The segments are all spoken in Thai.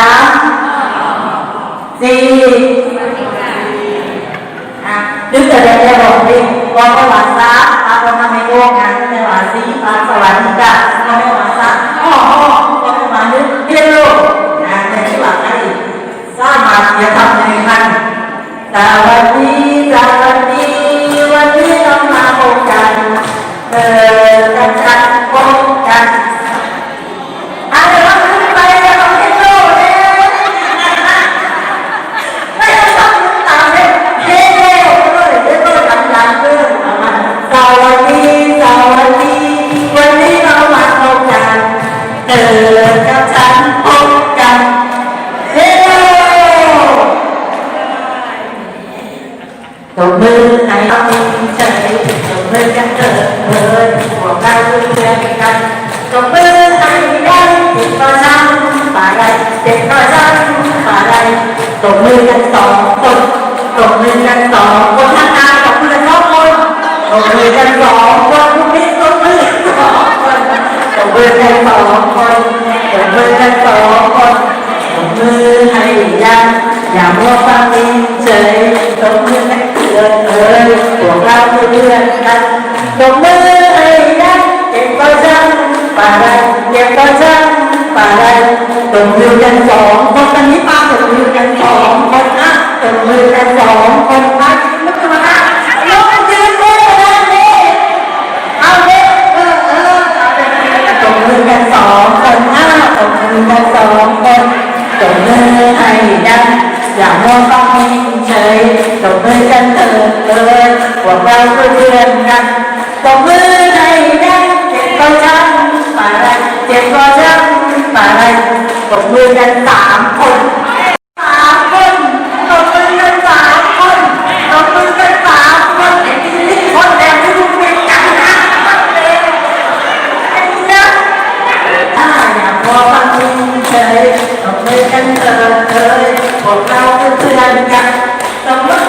ามสี่อะนึกแต่เด็กจะบอกดิบอกประวัติศาสตร์อาประมาณในโลกงานในหวาสีปานสวรรค์กะเราไม่หวาสะอ๋อประมาณนึกเรียนรู้งานในหลักอะไรสร้างมาเสียทำในนั้นแต่วันนี้จะ เถิดพวกเราเพื่อนกันตบมือให้ได้ติดต่อฉันป่าไรติดต่อฉันป่าไรตบมือกันสองคนตบมือกันสองคนข้างหน้าตบมือกัน ป่าไรเก็บก็ช่างป่าไรตบมือกันสองคนตอนนี้ป้าตบมือกันสองคนนะตบมือกันสองคนนะลุกขึ้นมานะลุกยืนเลยนะนี่เอาเด็กเออเออเอาเด็กตบมือกันสองคนนะตบมือกันสองคนตบมือให้ดังอย่ามัวฟังนิ่งเฉยตบมือกันเถิดเลยพวกเราเพื่อนกัน ไรเจ็บก็ช่างป่าไรตบมือกันสามคนสามคนตบมือกันสามคนตบมือกันสามคนไอ้ที่คนแดงที่ลูเป็นกันนะเลยไอ้เนี่ยถ้าอยากพอฟังนิ่งเฉยตบมือกันเถิดเถิดพวกเราเป็นเพื่อนกันตบมือ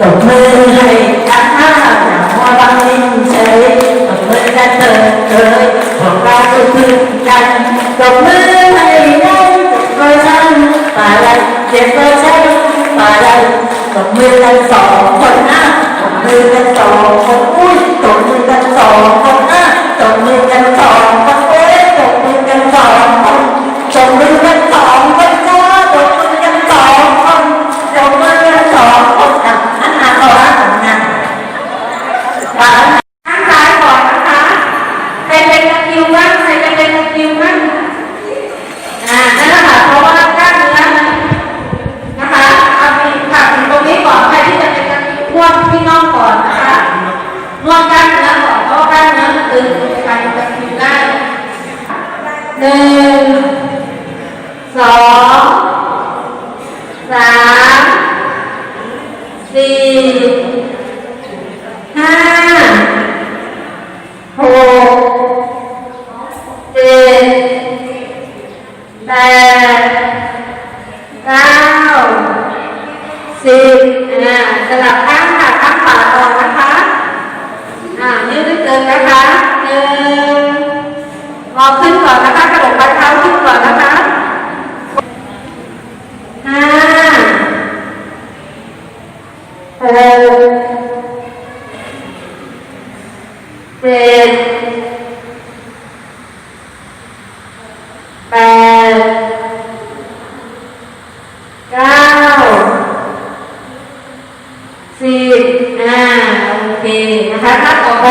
ตบมือให้กันหน้าอย่ามัวบังนิ่งเฉยตบมือกันเถิดเถิดพวกเราคือเพื่นกันตบมือให้ได้เจ็บก็ช่างป่าไรเจ็บก็ช่างป่าไรตบมือกันสองคนนะตบมือกันสองคน นวดกล้ามเนื้อก่อนเพราะว่ากล้ามเนื้อมันตึงกลายเป็นตะคริวได้หนึ่งสองสามสี่ห้าหกเจ็ดแปดเก้าสิบอ่าสลับข้าง งนะคะหนึ่งงอขึ้นก่อนนะคะกระดกปลายเท้าขึ้นก่อนนะคะห้าหกเจ็ดแปดเก้าสิบอ่าโอเคนะคะถ้าต่อไป